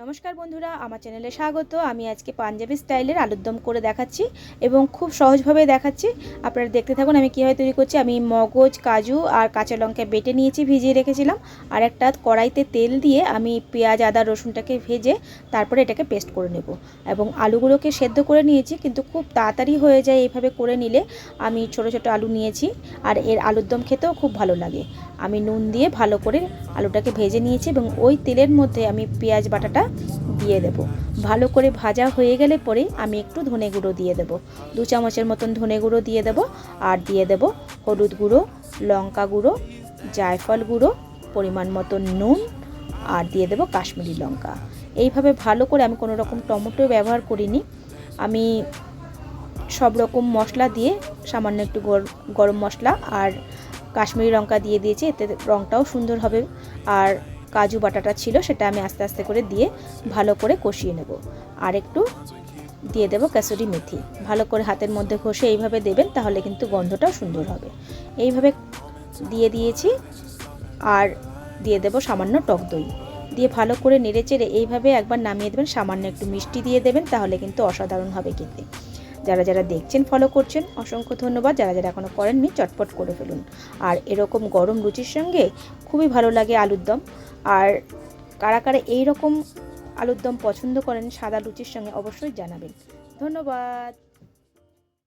নমস্কার বন্ধুরা, আমার চ্যানেলে স্বাগত। আমি আজকে পাঞ্জাবি স্টাইলের আলুর দম করে দেখাচ্ছি এবং খুব সহজভাবে দেখাচ্ছি। আপনারা দেখতে থাকুন, আমি কীভাবে তৈরি করছি। আমি মগজ, কাজু আর কাঁচা লঙ্কা বেটে নিয়েছি, ভিজিয়ে রেখেছিলাম। আর একটা কড়াইতে তেল দিয়ে আমি পেঁয়াজ, আদা, রসুনটাকে ভেজে তারপরে এটাকে পেস্ট করে নেব। এবং আলুগুলোকে সেদ্ধ করে নিয়েছি, কিন্তু খুব তাড়াতাড়ি হয়ে যায় এইভাবে করে নিলে। আমি ছোট ছোট আলু নিয়েছি, আর এর আলুর দম খেতেও খুব ভালো লাগে। আমি নুন দিয়ে ভালো করে আলুটাকে ভেজে নিয়েছি এবং ওই তেলের মধ্যে আমি পেঁয়াজ বাটাটা দিয়ে দেব। ভালো করে ভাজা হয়ে গেলে পরে আমি একটু ধনে গুঁড়ো দিয়ে দেব। দু চামচের মতন ধনে গুঁড়ো দিয়ে দেব আর দিয়ে দেব হলুদ গুঁড়ো, লঙ্কা গুঁড়ো, জায়ফল গুঁড়ো, পরিমাণ মতন নুন আর দিয়ে দেব কাশ্মীরি লঙ্কা। এইভাবে ভালো করে আমি কোনো রকম টমেটো ব্যবহার করিনি। আমি সব রকম মশলা দিয়ে সামান্য একটু গর- গরম মশলা আর কাশ্মীরি লঙ্কা দিয়ে দিয়েছি, এতে রঙটাও সুন্দর হবে। আর কাজু বাটাটা ছিল, সেটা আমি আস্তে আস্তে করে দিয়ে ভালো করে কষিয়ে নেব। আর একটু দিয়ে দেব কাসুরি মেথি। ভালো করে হাতের মধ্যে ঘষে এইভাবে দেবেন, তাহলে কিন্তু গন্ধটাও সুন্দর হবে। এইভাবে দিয়ে দিয়েছি, আর দিয়ে দেব সামান্য টক দই। দিয়ে ভালো করে নেড়ে চেড়ে এইভাবে একবার নামিয়ে দেবেন, সামান্য একটু মিষ্টি দিয়ে দেবেন, তাহলে কিন্তু অসাধারণ হবে খেতে। যারা যারা দেখছেন ফলো করছেন, অসংখ্য ধন্যবাদ। যারা যারা এখনও করেননি, চটপট করে ফেলুন। আর এরকম গরম রুচির সঙ্গে খুবই ভালো লাগে আলুর দম। আর কারা কারা এইরকম আলুর দম পছন্দ করেন, সাদা লুচির সঙ্গে অবশ্যই জানাবেন। ধন্যবাদ।